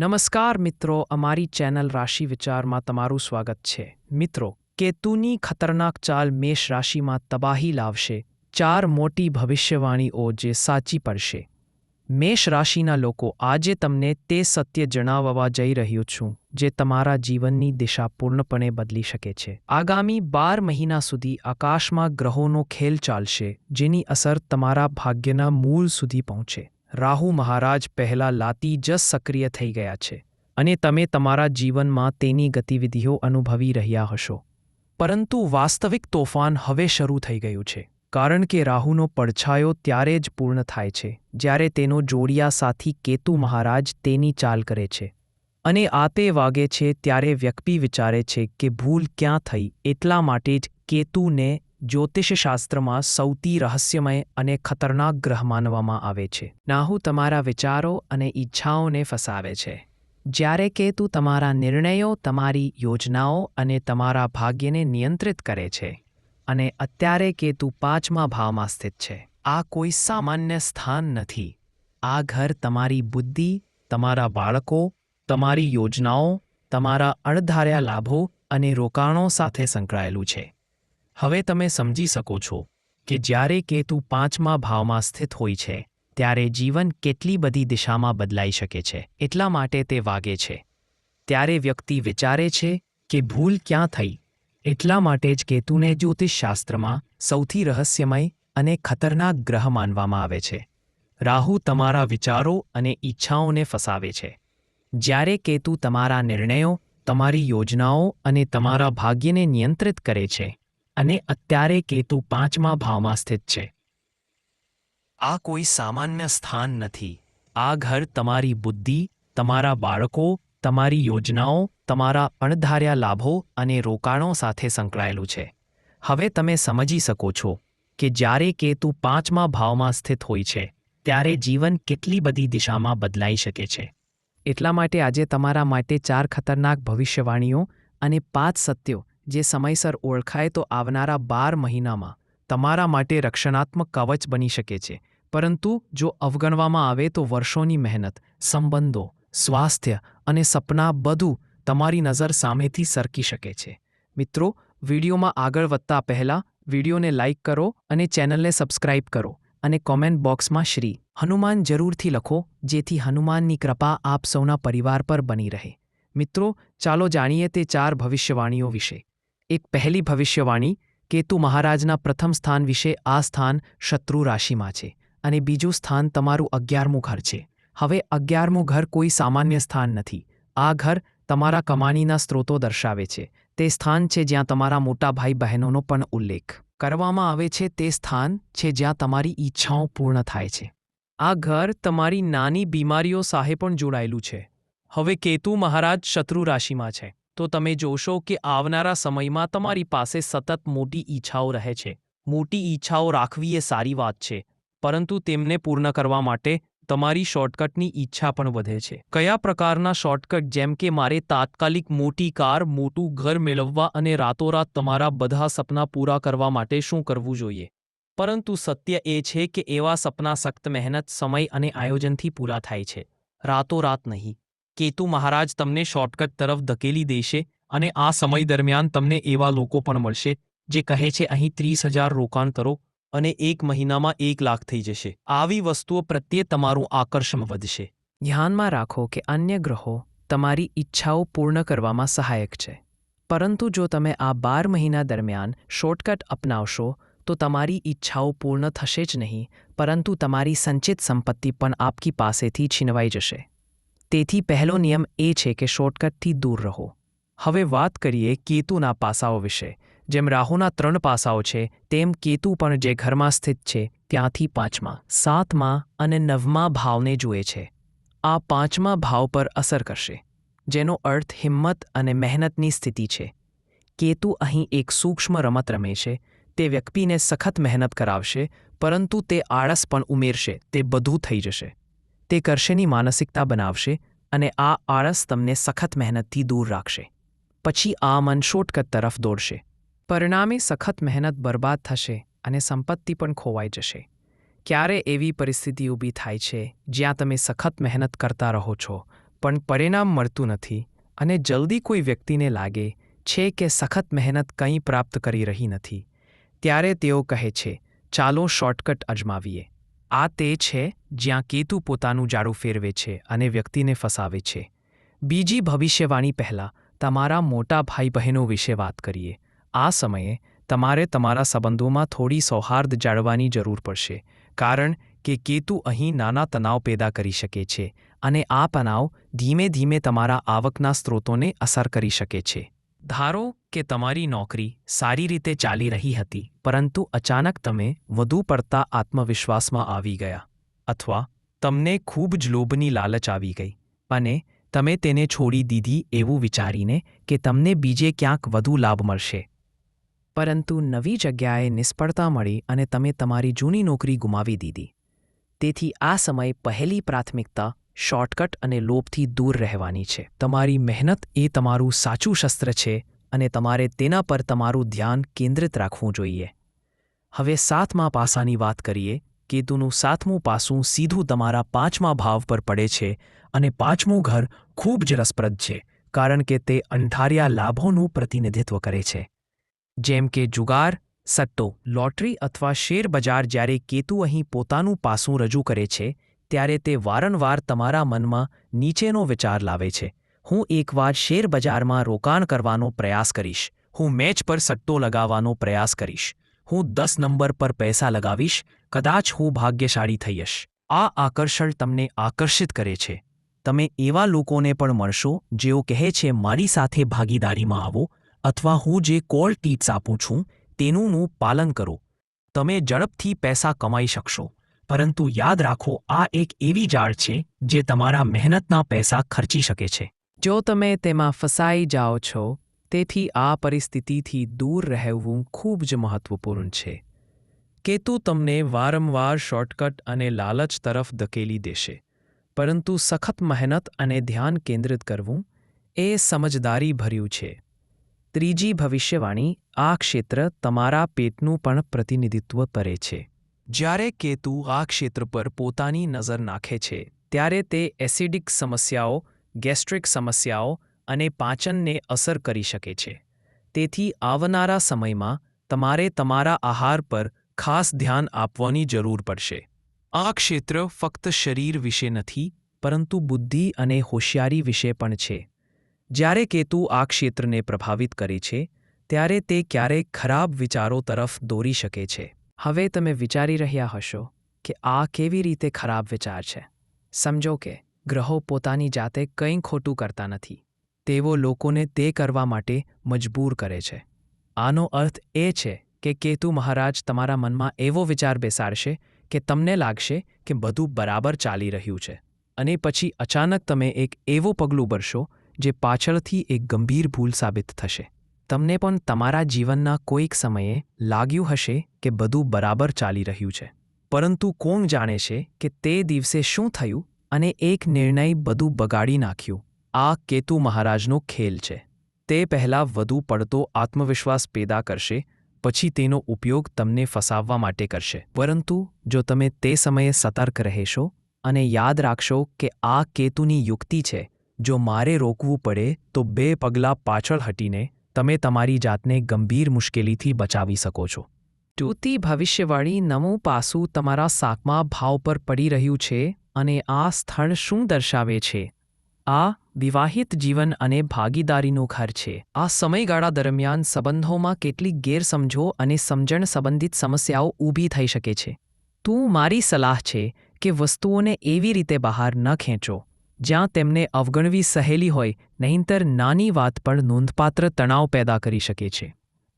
નમસ્કાર મિત્રો, અમારી ચેનલ રાશિ વિચારમાં તમારું સ્વાગત છે. મિત્રો, કેતુની ખતરનાક ચાલ મેષ રાશિમાં તબાહી લાવશે. ચાર મોટી ભવિષ્યવાણીઓ જે સાચી પડશે. મેષ રાશિના લોકો, આજે તમને તે સત્ય જણાવવા જઈ રહ્યો છું, જે તમારા જીવનની દિશા પૂર્ણપણે બદલી શકે છે. આગામી બાર મહિના સુધી આકાશમાં ગ્રહોનો ખેલ ચાલશે, જેની અસર તમારા ભાગ્યના મૂળ સુધી પહોંચે. રાહુ મહારાજ પહેલા લાતી જ સક્રિય થઈ ગયા છે અને તમે તમારા જીવનમાં તેની ગતિવિધિઓ અનુભવી રહ્યા હશો. પરંતુ વાસ્તવિક તોફાન હવે શરૂ થઈ ગયું છે, કારણ કે રાહુનો પડછાયો ત્યારે જ પૂર્ણ થાય છે, જ્યારે તેનો જોડિયા સાથી કેતુ મહારાજ તેની ચાલ કરે છે. અને આ તે વાગે છે ત્યારે વ્યક્તિ વિચારે છે કે ભૂલ ક્યાં થઈ, એટલા માટે જ કેતુને જ્યોતિષશાસ્ત્રમાં સૌથી રહસ્યમય અને ખતરનાક ગ્રહ માનવામાં આવે છે. નાહુ તમારા વિચારો અને ઈચ્છાઓને ફસાવે છે. જ્યારે કેતુ તમારા નિર્ણયો, તમારી યોજનાઓ અને તમારા ભાગ્યને નિયંત્રિત કરે છે અને અત્યારે કેતુ પાંચમા ભાવમાં સ્થિત છે, આ કોઈ સામાન્ય સ્થાન નથી. આ ઘર તમારી બુદ્ધિ, તમારા બાળકો, તમારી યોજનાઓ, તમારા અણધાર્યા લાભો અને રોકાણો સાથે સંકળાયેલું છે. હવે તમે સમજી શકો છો કે જ્યારે કેતુ પાંચમા ભાવમાં સ્થિત હોય છે, ત્યારે જીવન કેટલી બધી દિશામાં બદલાઈ શકે છે, એટલા માટે તે વાગે છે. ત્યારે વ્યક્તિ વિચારે છે કે ભૂલ ક્યાં થઈ, એટલા માટે જ કેતુને જ્યોતિષશાસ્ત્રમાં સૌથી રહસ્યમય અને ખતરનાક ગ્રહ માનવામાં આવે છે. રાહુ તમારા વિચારો અને ઈચ્છાઓને ફસાવે છે. જ્યારે કેતુ તમારા નિર્ણયો, તમારી યોજનાઓ અને તમારા ભાગ્યને નિયંત્રિત કરે છે અને અત્યારે કેતુ પાંચમા ભાવમાં સ્થિત છે. આ કોઈ સામાન્ય સ્થાન નથી. આ ઘર તમારી બુદ્ધિ, તમારા બાળકો, તમારી યોજનાઓ, તમારા અણધાર્યા લાભો અને રોકાણો સાથે સંકળાયેલું છે. હવે તમે સમજી શકો છો કે જ્યારે કેતુ પાંચમા ભાવમાં સ્થિત હોય છે, ત્યારે જીવન કેટલી બધી દિશામાં બદલાઈ શકે છે. એટલા માટે આજે તમારા માટે ચાર ખતરનાક ભવિષ્યવાણીઓ અને પાંચ સત્યો જે સમયસર ઓળખાય તો આવનારા બાર મહિનામાં તમારા માટે રક્ષણાત્મક કવચ બની શકે છે. પરંતુ જો અવગણવામાં આવે તો વર્ષોની મહેનત, સંબંધો, સ્વાસ્થ્ય અને સપના બધું તમારી નજર સામેથી સરકી શકે છે. મિત્રો, વિડીયોમાં આગળ વધતા પહેલાં વિડીયોને લાઇક કરો અને ચેનલને સબસ્ક્રાઇબ કરો અને કોમેન્ટ બોક્સમાં શ્રી હનુમાન જરૂરથી લખો, જેથી હનુમાનની કૃપા આપ સૌના પરિવાર પર બની રહે. મિત્રો, ચાલો જાણીએ તે ચાર ભવિષ્યવાણીઓ વિશે. એક પહેલી ભવિષ્યવાણી કેતુ મહારાજના પ્રથમ સ્થાન વિશે આ સ્થાન શત્રુ રાશિમાં છે અને બીજું સ્થાન તમારું અગિયારમું ઘર છે. હવે અગિયારમું ઘર કોઈ સામાન્ય સ્થાન નથી. આ ઘર તમારા કમાણીના સ્ત્રોતો દર્શાવે છે. તે સ્થાન છે જ્યાં તમારા મોટા ભાઈ બહેનોનો પણ ઉલ્લેખ કરવામાં આવે છે. તે સ્થાન છે જ્યાં તમારી ઈચ્છાઓ પૂર્ણ થાય છે. આ ઘર તમારી નાની બીમારીઓ સાથે પણ જોડાયેલું છે. હવે કેતુ મહારાજ શત્રુ રાશિમાં છે. તો તમે જોશો કે આવનારા સમયમાં તમારી પાસે સતત મોટી ઈચ્છાઓ રહે છે. મોટી ઈચ્છાઓ રાખવી એ સારી વાત છે, પરંતુ તેમને પૂર્ણ કરવા માટે તમારી શોર્ટકટની ઈચ્છા પણ વધે છે. કયા પ્રકારના શોર્ટકટ? જેમ કે મારે તાત્કાલિક મોટી કાર, મોટું ઘર મેળવવા અને રાતોરાત તમારા બધા સપના પૂરા કરવા માટે શું કરવું જોઈએ? પરંતુ સત્ય એ છે કે એવા સપના સખ્ત મહેનત, સમય અને આયોજનથી પૂરા થાય છે. રાતોરાત નહીં. કેતુ મહારાજ તમને શોર્ટકટ તરફ ધકેલી દેશે અને આ સમય દરમિયાન તમને એવા લોકો પણ મળશે, જે કહે છે, અહીં ત્રીસ હજાર રોકાણ કરો અને એક મહિનામાં એક લાખ થઈ જશે. આવી વસ્તુઓ પ્રત્યે તમારું આકર્ષણ વધશે. ધ્યાનમાં રાખો કે અન્ય ગ્રહો તમારી ઈચ્છાઓ પૂર્ણ કરવામાં સહાયક છે. પરંતુ જો તમે આ બાર મહિના દરમિયાન શોર્ટકટ અપનાવશો, તો તમારી ઈચ્છાઓ પૂર્ણ થશે જ નહીં, પરંતુ તમારી સંચિત સંપત્તિ પણ આપકી પાસેથી છીનવાઈ જશે. તેથી પહેલો નિયમ એ છે કે શોર્ટકટથી દૂર રહો. હવે વાત કરીએ કેતુના પાસાઓ વિશે. જેમ રાહુના ત્રણ પાસાઓ છે, તેમ કેતુ પણ જે ઘરમાં સ્થિત છે, ત્યાંથી પાંચમા, સાતમા અને નવમા ભાવને જુએ છે. આ પાંચમા ભાવ પર અસર કરશે, જેનો અર્થ હિંમત અને મહેનતની સ્થિતિ છે. કેતુ અહીં એક સૂક્ષ્મ રમત રમે છે, તે વ્યક્તિને સખત મહેનત કરાવશે, પરંતુ તે આળસ પણ ઉમેરશે, તે બધું થઈ જશે. તે કરશેની માનસિકતા બનાવશે અને આ આળસ તમને સખત મહેનતથી દૂર રાખશે. પછી આ મન શોર્ટકટ તરફ દોડશે. પરિણામે સખત મહેનત બરબાદ થશે અને સંપત્તિ પણ ખોવાઈ જશે. ક્યારે એવી પરિસ્થિતિ ઊભી થાય છે જ્યાં તમે સખત મહેનત કરતા રહો છો, પણ પરિણામ મળતું નથી અને જલ્દી કોઈ વ્યક્તિને લાગે છે કે સખત મહેનત કંઈ પ્રાપ્ત કરી રહી નથી. ત્યારે તેઓ કહે છે, ચાલો શોર્ટકટ અજમાવીએ. આ તે છે જ્યાં કેતુ પોતાનું જાડું ફેરવે છે અને વ્યક્તિને ફસાવે છે. બીજી ભવિષ્યવાણી પહેલાં, તમારા મોટા ભાઈ બહેનો વિશે વાત કરીએ. આ સમયે, તમારે તમારા સંબંધોમાં થોડી સૌહાર્દ જાળવવાની જરૂર પડશે, કારણ કે કેતુ અહીં નાના તણાવ પેદા કરી શકે છે અને આ તણાવ ધીમે ધીમે તમારા આવકના સ્ત્રોતોને અસર કરી શકે છે. ધારો કે તમારી નોકરી સારી રીતે ચાલી રહી હતી, પરંતુ અચાનક તમે વધુ પડતા આત્મવિશ્વાસમાં આવી ગયા અથવા તમને ખૂબ જ લોભની લાલચ આવી ગઈ અને તમે તેને છોડી દીધી એવું વિચારીને કે તમને બીજે ક્યાંક વધુ લાભ મળશે. પરંતુ નવી જગ્યાએ નિષ્ફળતા મળી અને તમે તમારી જૂની નોકરી ગુમાવી દીધી. તેથી આ સમય પહેલી પ્રાથમિકતા શોર્ટકટ અને લોભથી દૂર રહેવાની છે. તમારી મહેનત એ તમારું સાચું શસ્ત્ર છે અને તમારે તેના પર તમારું ધ્યાન કેન્દ્રિત રાખવું જોઈએ. હવે સાતમા પાસાની વાત કરીએ, કેતુનું સાતમું પાસું સીધું તમારા પાંચમા ભાવ પર પડે છે અને પાંચમું ઘર ખૂબ જ રસપ્રદ છે, કારણ કે તે અંધાર્યા લાભોનું પ્રતિનિધિત્વ કરે છે. જેમ કે જુગાર, સટ્ટો, લોટરી અથવા શેરબજાર જ્યારે કેતુ અહીં પોતાનું પાસું રજૂ કરે છે ત્યારે તે વારંવાર તમારા મનમાં નીચેનો વિચાર લાવે છે. હું એકવાર શેરબજારમાં રોકાણ કરવાનો પ્રયાસ કરીશ. હું મેચ પર સટ્ટો લગાવવાનો પ્રયાસ કરીશ. હું દસ નંબર પર પૈસા લગાવીશ. કદાચ હું ભાગ્યશાળી થઈશ. આ આકર્ષણ તમને આકર્ષિત કરે છે. તમે એવા લોકોને પણ મળશો જેઓ કહે છે, મારી સાથે ભાગીદારીમાં આવો અથવા હું જે કોલ ટીપ્સ આપું છું તેનું પાલન કરો. તમે ઝડપથી પૈસા કમાઈ શકશો. પરંતુ યાદ રાખો, આ એક એવી જાળ છે જે તમારા મહેનતના પૈસા ખર્ચી શકે છે. જો તમે તેમાં ફસાઈ જાઓ છો, તેથી આ પરિસ્થિતિથી દૂર રહેવું ખૂબ જ મહત્વપૂર્ણ છે. કેતુ તમને વારંવાર શોર્ટકટ અને લાલચ તરફ ધકેલી દેશે, પરંતુ સખત મહેનત અને ધ્યાન કેન્દ્રિત કરવું એ સમજદારી ભર્યું છે. ત્રીજી ભવિષ્યવાણી, આ ક્ષેત્ર તમારા પેટનું પણ પ્રતિનિધિત્વ કરે છે. જ્યારે કેતુ આ ક્ષેત્ર પર પોતાની નજર નાખે છે, ત્યારે તે એસિડિક સમસ્યાઓ, ગેસ્ટ્રિક સમસ્યાઓ અને પાચનને અસર કરી શકે છે. તેથી આવનારા સમયમાં તમારે તમારા આહાર પર ખાસ ધ્યાન આપવાની જરૂર પડશે. આ ક્ષેત્ર ફક્ત શરીર વિશે નથી, પરંતુ બુદ્ધિ અને હોશિયારી વિશે પણ છે. જ્યારે કેતુ આ ક્ષેત્રને પ્રભાવિત કરે છે, ત્યારે તે ક્યારેક ખરાબ વિચારો તરફ દોરી શકે છે. હવે તમે વિચારી રહ્યા હશો કે આ કેવી રીતે ખરાબ વિચાર છે. સમજો કે ગ્રહો પોતાની જાતે કંઈ ખોટું કરતા નથી. તેઓ લોકોને તે કરવા માટે મજબૂર કરે છે. આનો અર્થ એ છે કે કેતુ મહારાજ તમારા મનમાં એવો વિચાર બેસાડશે કે તમને લાગશે કે બધું બરાબર ચાલી રહ્યું છે. અને પછી અચાનક તમે એક એવું પગલું ભરશો જે પાછળથી એક ગંભીર ભૂલ સાબિત થશે. તમને પણ તમારા જીવનના કોઈક સમયે લાગ્યું હશે કે બધું બરાબર ચાલી રહ્યું છે. પરંતુ કોણ જાણે છે કે તે દિવસે શું થયું અને એક નિર્ણય બધું બગાડી નાખ્યું. આ કેતુ મહારાજનો ખેલ છે. તે પહેલાં વધુ પડતો આત્મવિશ્વાસ પેદા કરશે, પછી તેનો ઉપયોગ તમને ફસાવવા માટે કરશે. પરંતુ જો તમે તે સમયે સતર્ક રહેશો અને યાદ રાખશો કે આ કેતુની યુક્તિ છે, જો મારે રોકવું પડે તો બે પગલાં પાછળ હટીને તમે તમારી જાતને ગંભીર મુશ્કેલીથી બચાવી શકો છો. ટૂતી ભવિષ્યવાળી નવું પાસું તમારા સાકમાં ભાવ પર પડી રહ્યું છે અને આ સ્થળ શું દર્શાવે છે? આ વિવાહિત જીવન અને ભાગીદારીનું ઘર છે. આ સમયગાળા દરમિયાન સંબંધોમાં કેટલીક ગેરસમજો અને સમજણ સંબંધિત સમસ્યાઓ ઊભી થઈ શકે છે. તું મારી સલાહ છે કે વસ્તુઓને એવી રીતે બહાર ન ખેંચો. જ્યાં તેમને અવગણવી સહેલી હોય, નહીંતર નાની વાત પણ નોંધપાત્ર તણાવ પેદા કરી શકે છે.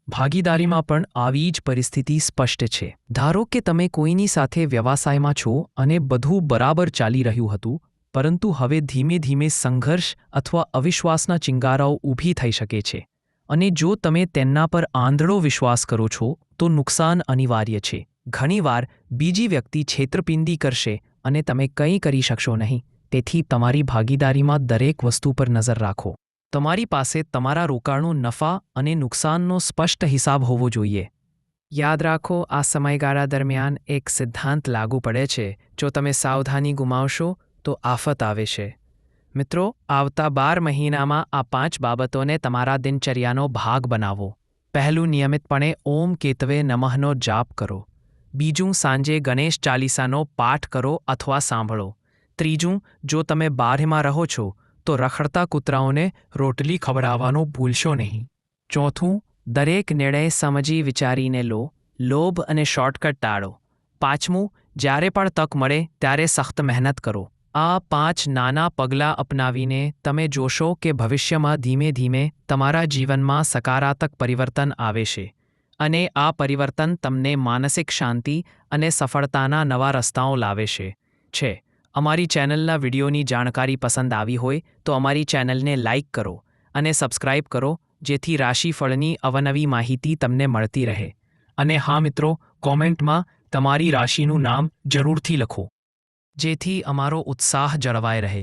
ભાગીદારીમાં પણ આવી જ પરિસ્થિતિ સ્પષ્ટ છે. ધારો કે તમે કોઈની સાથે વ્યવસાયમાં છો અને બધું બરાબર ચાલી રહ્યું હતું, પરંતુ હવે ધીમે ધીમે સંઘર્ષ અથવા અવિશ્વાસના ચિંગારાઓ ઊભી થઈ શકે છે. અને જો તમે તેમના પર આંધળો વિશ્વાસ કરો છો, તો નુકસાન અનિવાર્ય છે. ઘણીવાર બીજી વ્યક્તિ છેતરપિંડી કરશે અને તમે કંઈ કરી શકશો નહીં. તેથી તમારી ભાગીદારીમાં દરેક વસ્તુ પર નજર રાખો. તમારી પાસે તમારા રોકાણો નફા અને નુકસાનનો સ્પષ્ટ હિસાબ હોવો જોઈએ. યાદ રાખો, આ સમયગાળા દરમિયાન એક સિદ્ધાંત લાગુ પડે છે, જો તમે સાવધાની ગુમાવશો, તો આફત આવે છે. મિત્રો, આવતા બાર મહિનામાં આ પાંચ બાબતોને તમારા દિનચર્યાનો ભાગ બનાવો. પહેલું નિયમિતપણે ઓમ કેતવે નમઃનો જાપ કરો. બીજું સાંજે ગણેશ ચાલીસાનો પાઠ કરો અથવા સાંભળો. ત્રીજું, જો તમે બારમાં રહો છો, તો રખડતા કૂતરાઓને રોટલી ખવડાવવાનું ભૂલશો નહીં. ચોથું, દરેક નિર્ણય સમજી વિચારીને લો, લોભ અને શોર્ટકટ ટાળો. પાંચમું, જ્યારે પણ તક મળે, ત્યારે સખ્ત મહેનત કરો. આ પાંચ નાના પગલાં અપનાવીને તમે જોશો કે ભવિષ્યમાં ધીમે ધીમે તમારા જીવનમાં સકારાત્મક પરિવર્તન આવે છે. અને આ પરિવર્તન તમને માનસિક શાંતિ અને સફળતાના નવા રસ્તાઓ લાવે છે. અમારી ચેનલના વિડીયોની જાણકારી પસંદ આવી હોય તો અમારી ચેનલને લાઇક કરો અને સબસ્ક્રાઇબ કરો, જેથી રાશિફળની અવનવી માહિતી તમને મળતી રહે. અને હા મિત્રો, કોમેન્ટમાં તમારી રાશિનું નામ જરૂરથી લખો, જેથી અમારો ઉત્સાહ જળવાય રહે.